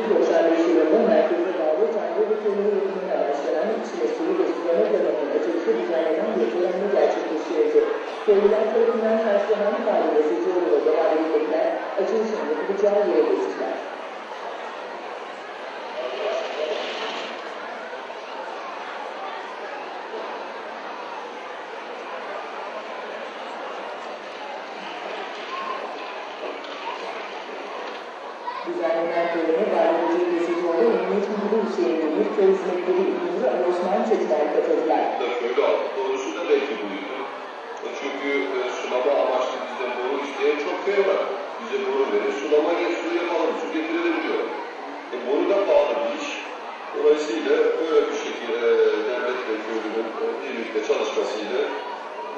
bu Türk özelleşiyle bu merkeze bağlı kendi ve kendini yönetimi araçlanan içerisinde gösterme kanalında çalışı düzenlenen yapılanını gerçekleştirecek. Köylüler tarafından karşılanan haliyle seçiyordu ve hareketler açılışında bulacağı yere geçtiler. düzenlenen bölümü Müdürü Hüseyin Demir, Köy Hizmetleri Müdürü Ali Osman Çetiler katıldılar. köylü aldı. Doğrusu da belki buydu. E Çünkü e, sulama amaçlı bizden boru isteyen çok köy var. Bize boru verin, sulama gel, su yapalım, su getirelim diyor. E, boru da pahalı bir iş. Dolayısıyla böyle bir şekilde e, devlet ve köylünün e, birlikte çalışmasıyla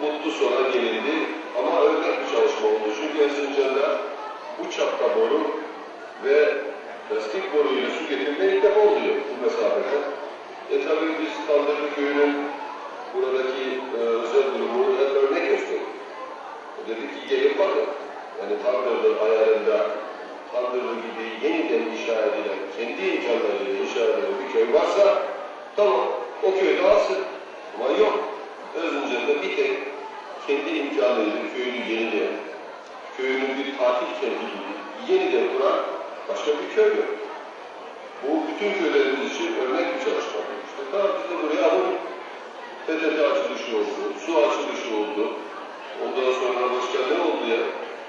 mutlu sona gelindi. Ama örnek bir çalışma oldu. Çünkü Erzincan'da bu çapta boru ve plastik boruyla su getirme ilk defa oluyor bu mesafede. E tabii biz Kandırlı Köyü'nün buradaki e, özel durumu hep örnek gösterdik. O dedi ki iyi yapalım. Yani Tandırlı ayarında Tandırlı gibi yeniden inşa edilen, kendi imkanlarıyla inşa edilen bir köy varsa tamam o köyde alsın. Ama yok. Erzincan'da bir tek kendi imkanıyla köyünü yenileyen, köyünün bir tatil kenti yeniden kuran başka bir köy yok. Bu bütün köylerimiz için örnek bir çalışma. İşte tamam biz de buraya alın. PTT açılışı oldu, su açılışı oldu. Ondan sonra başka ne oldu ya?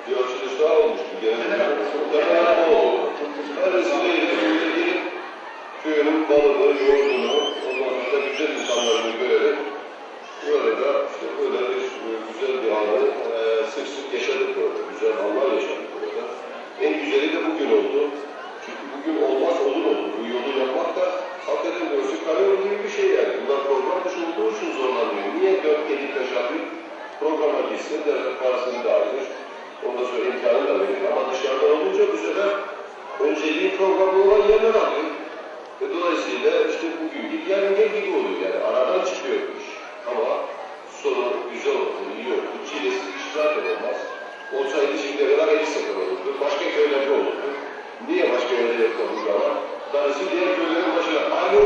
Bir açılış daha olmuştu. Genelde o oldu. Köyde gelip köyünün balını, yoğurdunu, ondan sonra güzel insanlarını görerek bu arada programlı olan yerler alıyor. Ve dolayısıyla işte bugün gibi yarın gel gibi oluyor yani. Aradan çıkıyor iş. Ama sonu güzel oldu, iyi oldu. Çilesiz iş zaten olmaz. Olsaydı şimdiye kadar 50 sefer olurdu. Başka köylerde olurdu. Niye başka yerde yapmadık ama? Darısı diğer köylerin başına. Alo.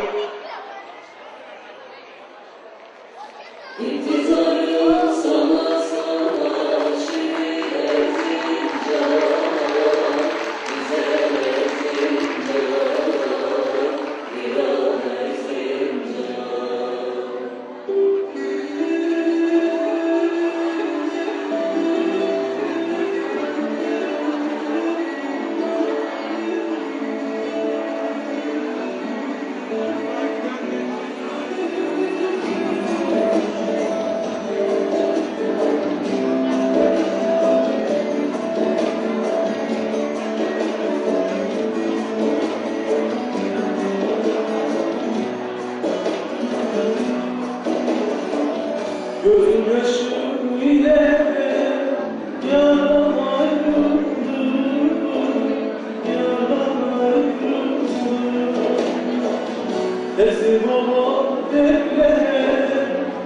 Esir olan dertlere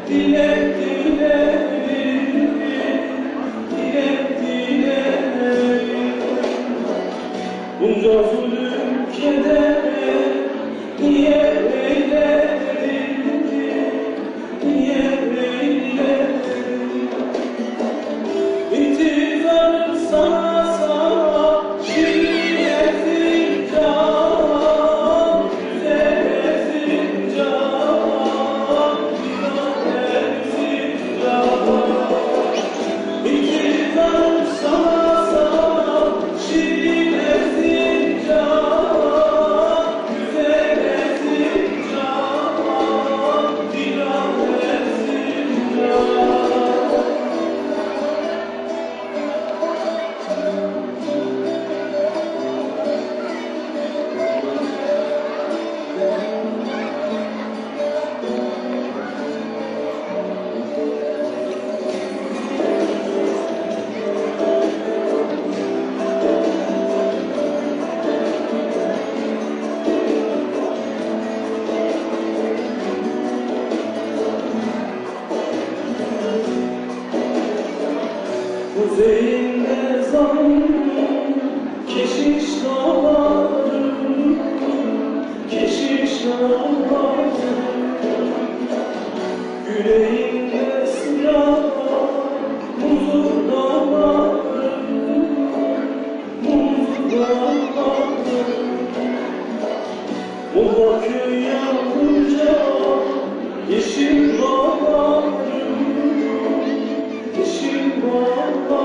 dilek dilerim, dilek dilerim. Bunca zulüm kedere niye eyledin, Yüreğimde silah var, huzurda var, huzurda var. Bu bakır yanınca yeşil var, yeşil var.